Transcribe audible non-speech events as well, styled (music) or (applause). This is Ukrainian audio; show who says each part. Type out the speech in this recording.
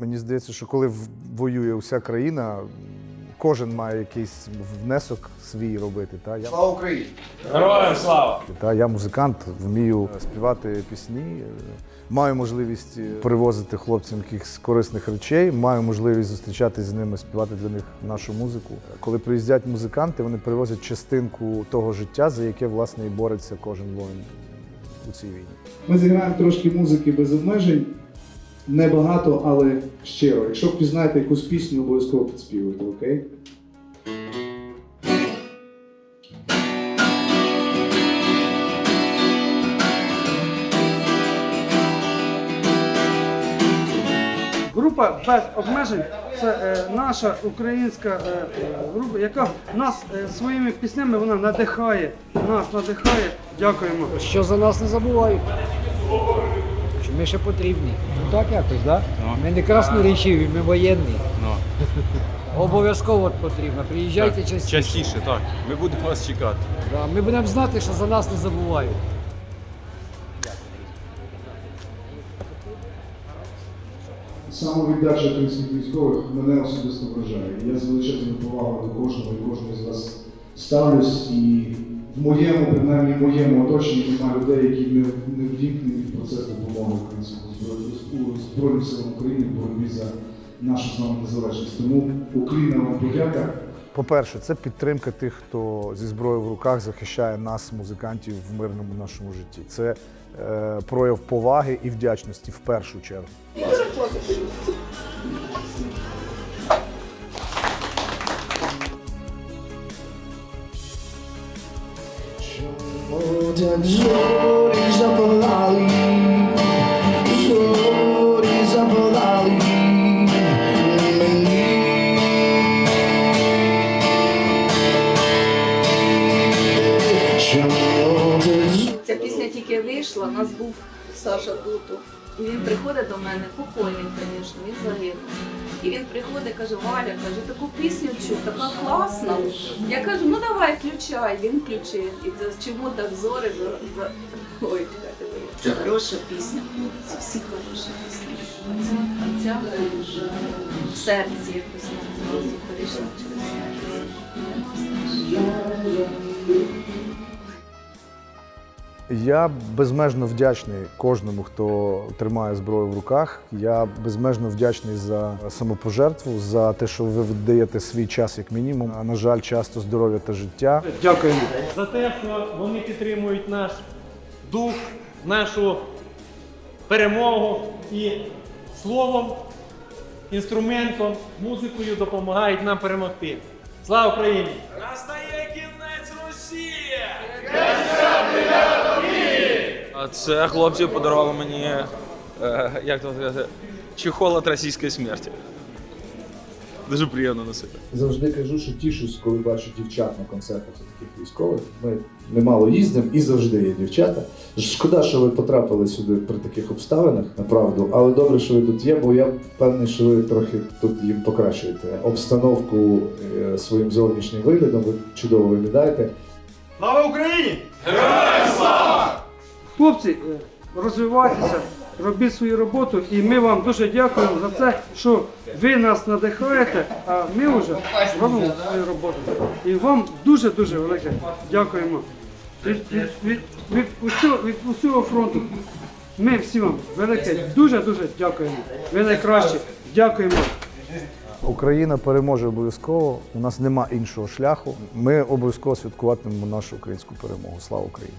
Speaker 1: Мені здається, що коли в- воює уся країна, кожен має якийсь внесок свій робити. Та? Я,
Speaker 2: Слава Україні!
Speaker 3: Героям слава!
Speaker 1: та, я музикант, вмію співати пісні, е, маю можливість е, перевозити хлопцям якихось корисних речей, маю можливість зустрічатися з ними, співати для них нашу музику. Коли приїздять музиканти, вони привозять частинку того життя, за яке власне і бореться кожен воїн у цій війні.
Speaker 4: Ми зіграємо трошки музики без обмежень. Небагато, але щиро. Якщо впізнаєте якусь пісню, обов'язково підспівуйте, окей?
Speaker 5: Група без обмежень це е, наша українська е, група, яка нас е, своїми піснями вона надихає. Нас надихає. Дякуємо.
Speaker 6: що за нас не забувають. Що ми ще потрібні. Ну так якось, так? Ми не краснорічиві, ми воєнні. (laughs) Обов'язково потрібно. Приїжджайте частіше.
Speaker 3: Частіше, так. Ми будемо вас чекати.
Speaker 6: Да, Ми будемо знати, що за нас не забувають.
Speaker 4: Самовіддача українських військових мене особисто вражає. Я з величезною повагою до кожного і кожного з вас ставлюсь. І в моєму, принаймні в моєму оточенні немає людей, які не, не ввімкнені в процес допомоги українському зброю Збройним силам України в боротьбі за нашу з вами незалежність. Тому уклінна вам подяка.
Speaker 1: По-перше, це підтримка тих, хто зі зброєю в руках захищає нас, музикантів, в мирному нашому житті. Це е, прояв поваги і вдячності в першу чергу.
Speaker 7: Так зорі запалали, зорі
Speaker 8: Ця пісня тільки вийшла, у нас був Саша Дуту. І він приходить до мене, покойний, звісно, він загинув. І він приходить, каже, Валя, каже, таку пісню чув, така класна. Я кажу, ну давай, включай. Він включив. І це чому так зори за, за... Ой. Це хороша пісня. Це всі хороші пісні. А ця, в серці якось зразу перейшла через серце.
Speaker 1: Я безмежно вдячний кожному, хто тримає зброю в руках. Я безмежно вдячний за самопожертву, за те, що ви віддаєте свій час як мінімум. А на жаль, часто здоров'я та життя.
Speaker 5: Дякуємо.
Speaker 3: За те, що вони підтримують наш дух, нашу перемогу і словом, інструментом, музикою допомагають нам перемогти. Слава Україні!
Speaker 9: Це хлопці подарували мені, е, як то сказати, чехол від російської смерті. Дуже приємно носити.
Speaker 4: Завжди кажу, що тішусь, коли бачу дівчат на концертах таких військових. Ми немало їздимо і завжди є дівчата. Шкода, що ви потрапили сюди при таких обставинах, направду, але добре, що ви тут є, бо я впевнений, що ви трохи тут їм покращуєте обстановку е, своїм зовнішнім виглядом. Ви чудово виглядаєте.
Speaker 3: Слава Україні!
Speaker 5: Хлопці, е, розвивайтеся, робіть свою роботу, і ми вам дуже дякуємо за це, що ви нас надихаєте, а ми вже робимо свою роботу. І вам дуже-дуже велике дякуємо. Від, від, від, від, усього, від усього фронту. Ми всі вам велике, дуже-дуже дякуємо. Ви найкращі. Дякуємо.
Speaker 1: Україна переможе обов'язково. У нас нема іншого шляху. Ми обов'язково святкуватимемо нашу українську перемогу. Слава Україні!